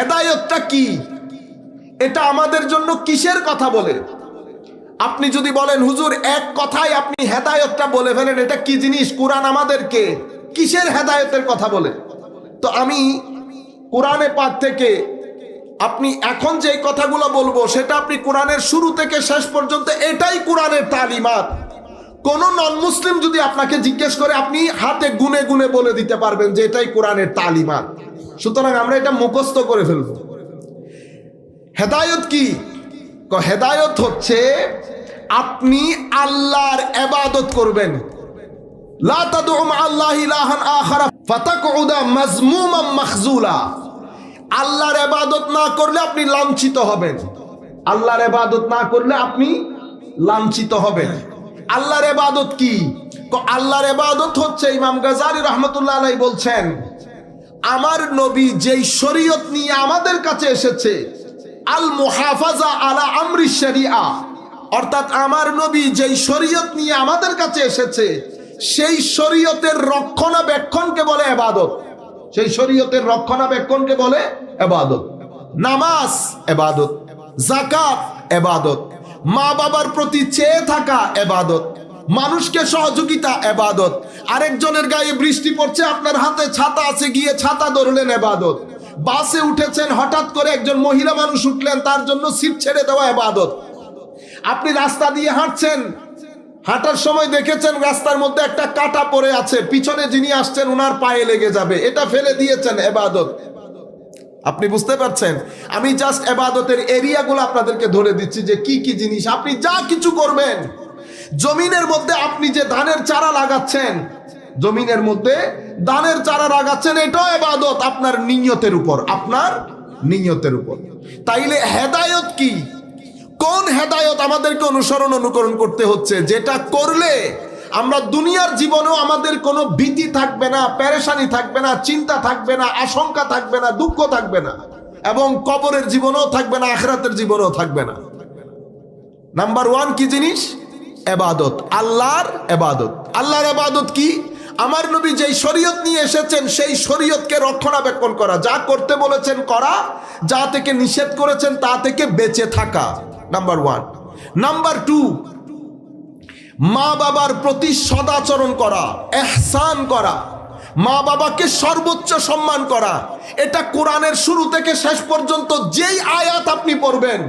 হেদায়তটা কি? এটা আমাদের জন্য কিসের কথা বলে? আপনি যদি বলেন, হুজুর, এক কথায় আপনি হেদায়তটা বলে ফেলেন, এটা কি জিনিস? কোরআন আমাদেরকে কিসের হেদায়তের কথা বলে? তো আমি কোরআনে পাক থেকে আপনি এখন যে কথাগুলো বলব, সেটা আপনি কোরআনের শুরু থেকে শেষ পর্যন্ত এটাই কোরআনের তালিমাত। কোন নন মুসলিম যদি আপনাকে জিজ্ঞেস করে, আপনি হাতে গুনে গুনে বলে দিতে পারবেন যে এটাই কোরআনের তালিমাত। সুতরাং আমরা এটা মুখস্থ করে ফেলব। হেদায়ত কি? হেদায়ত হচ্ছে আপনি আল্লাহর এবাদত করবেন। আল্লাহর এবাদত না করলে আপনি লাঞ্ছিত হবেন। আল্লাহর এবাদত না করলে আপনি লাঞ্ছিত হবেন। আল্লাহর এবাদত ক- আল্লাহর এবাদত হচ্ছে ইমাম গাজারি রহমতুল্লাহ বলছেন আমার নবী যেই শরীয়ত নিয়ে আমাদের কাছে এসেছে, আল মুহাফাজা আলা আমরি শরিয়া, অর্থাৎ আমার নবী যেই শরীয়ত নিয়ে আমাদের কাছে এসেছে, সেই শরীয়তের রক্ষণাবেক্ষণকে বলে এবাদত। সেই শরীয়তের রক্ষণাবেক্ষণকে বলে এবাদত। নামাজ এবাদত জাকাত এবাদত মা বাবার প্রতি চেয়ে থাকা এবাদত। মানুষকে সহযোগিতা, এবাদত। আরেকজনের গায়ে বৃষ্টি পড়ছে, আপনার হাতে ছাতা আছে, গিয়ে ছাতা ধরলেন এবাদত। বাসে উঠেছেন, হঠাৎ করে একজন মহিলা মানুষ উঠলেন, তার জন্য সিট ছেড়ে দেওয়া এবাদত। আপনি রাস্তা দিয়ে হাঁটছেন, হাঁটার সময় দেখেছেন রাস্তার মধ্যে একটা কাটা পড়ে আছে, পিছনে যিনি আসছেন ওনার পায়ে লেগে যাবে। এটা ফেলে দিয়েছেন এবাদত। আপনি বুঝতে পারছেন? আমি জাস্ট এবাদতের এরিয়াগুলো আপনাদেরকে ধরে দিচ্ছি যে কি কি জিনিস। আপনি যা কিছু করবেন জমিনের মধ্যে আপনি যে ধানের চারা লাগাচ্ছেন, জমিনের মধ্যে ধানের চারা লাগাচ্ছেন, এটাও এবাদত আপনার নিয়তের উপর, আপনার নিয়তের উপর। তাইলে হেদায়ত কি? কোন হেদায়ত আমাদেরকে অনুসরণ অনুকরণ করতে হচ্ছে? যেটা করলে আমরা দুনিয়ার জীবনেও আমাদের কোনো ভীতি থাকবে না প্যারেশানি থাকবে না, চিন্তা থাকবে না, আশঙ্কা থাকবে না, দুঃখ থাকবে না, এবং কবরের জীবনেও থাকবে না, আখরাতের জীবনেও থাকবে না। নাম্বার ওয়ান কি জিনিস? এবাদত, আল্লাহর এবাদত। আল্লাহর এবাদত কি? আমার নবী যেই শরীয়ত নিয়ে এসেছেন, সেই শরীয়তকে রক্ষণাবেক্ষণ করা। যা করতে বলেছেন করা, যা থেকে নিষেধ করেছেন তা থেকে বেঁচে থাকা। নাম্বার ওয়ান নাম্বার টু মা বাবার প্রতি সদাচরণ করা, এহসান করা। মা বাবাকে সর্বোচ্চ সম্মান করা। এটা কোরআনের শুরু থেকে শেষ পর্যন্ত যেই আয়াত আপনি পড়বেন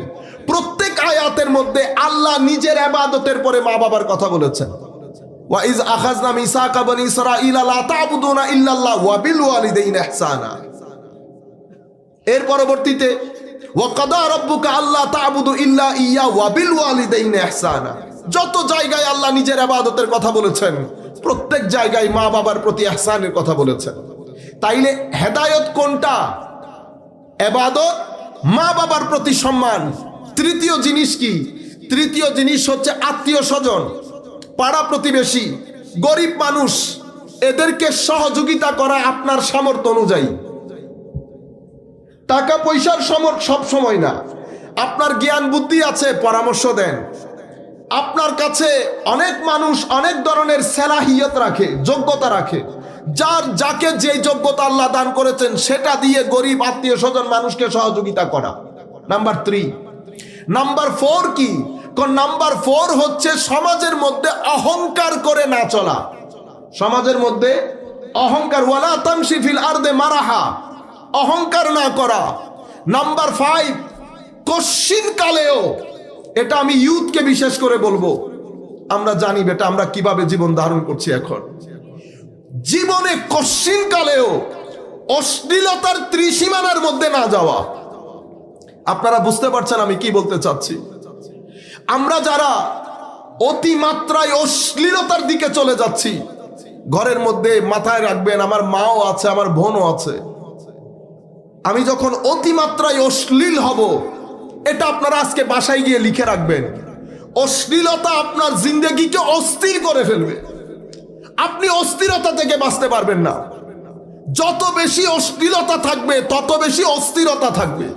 প্রত্যেক আয়াতের মধ্যে আল্লাহ নিজের আবাদতের পরে মা বাবার কথা বলেছেন। ওয়াইজ আখাজনা মিসাকা এর পরবর্তীতে আল্লাহ তা'বুদু ইল্লা ইয়া ওয়া বিল ওয়ালিদাইনি যত জায়গায় আল্লাহ নিজের ইবাদতের কথা বলেছেন, প্রত্যেক জায়গায় মা বাবার প্রতি ইহসানের কথা বলেছেন। তাইলে হেদায়ত কোনটা? এবাদত মা বাবার প্রতি সম্মান। তৃতীয় জিনিস কি? তৃতীয় জিনিস হচ্ছে আত্মীয় স্বজন, পাড়া প্রতিবেশী, গরিব মানুষ। এদেরকে সহযোগিতা করা আপনার সামর্থ্য অনুযায়ী। টাকা পয়সার সমর সব সময় না। আপনার জ্ঞান বুদ্ধি আছে, পরামর্শ দেন। আপনার কাছে অনেক মানুষ অনেক ধরনের সেলাহিয়ত রাখে, যোগ্যতা রাখে। যার, যাকে যে যোগ্যতা আল্লাহ দান করেছেন, সেটা দিয়ে গরিব আত্মীয় স্বজন মানুষকে সহযোগিতা করা। নাম্বার থ্রি নাম্বার ফোর কি? নাম্বার ফোর হচ্ছে সমাজের মধ্যে অহংকার করে না চলা। সমাজের মধ্যে অহংকার, ওয়ালা তামসিফিল আরদে মারাহা। অহংকার না করা। নাম্বার ফাইভ কশ্চিন কালেও, এটা আমি ইউথকে বিশেষ করে বলব। আমরা জানি বেটা, আমরা কীভাবে জীবন ধারণ করছি এখন। জীবনে কশ্চিন কালেও অশ্লীলতার ত্রিসীমানার মধ্যে না যাওয়া। আপনারা বুঝতে পারছেন আমি কি বলতে চাচ্ছি? আমরা যারা অতিমাত্রায় অশ্লীলতার দিকে চলে যাচ্ছি, ঘরের মধ্যে মাথায় রাখবেন, আমার মাও আছে, আমার বোনও আছে। আমি যখন অতিমাত্রায় অশ্লীল হব, এটা আপনারা আজকে বাসায় গিয়ে লিখে রাখবেন। অশ্লীলতা আপনার জিন্দগিকে অস্থির করে ফেলবে। আপনি অস্থিরতা থেকে বাঁচতে পারবেন না। যত বেশি অশ্লীলতা থাকবে, তত বেশি অস্থিরতা থাকবে।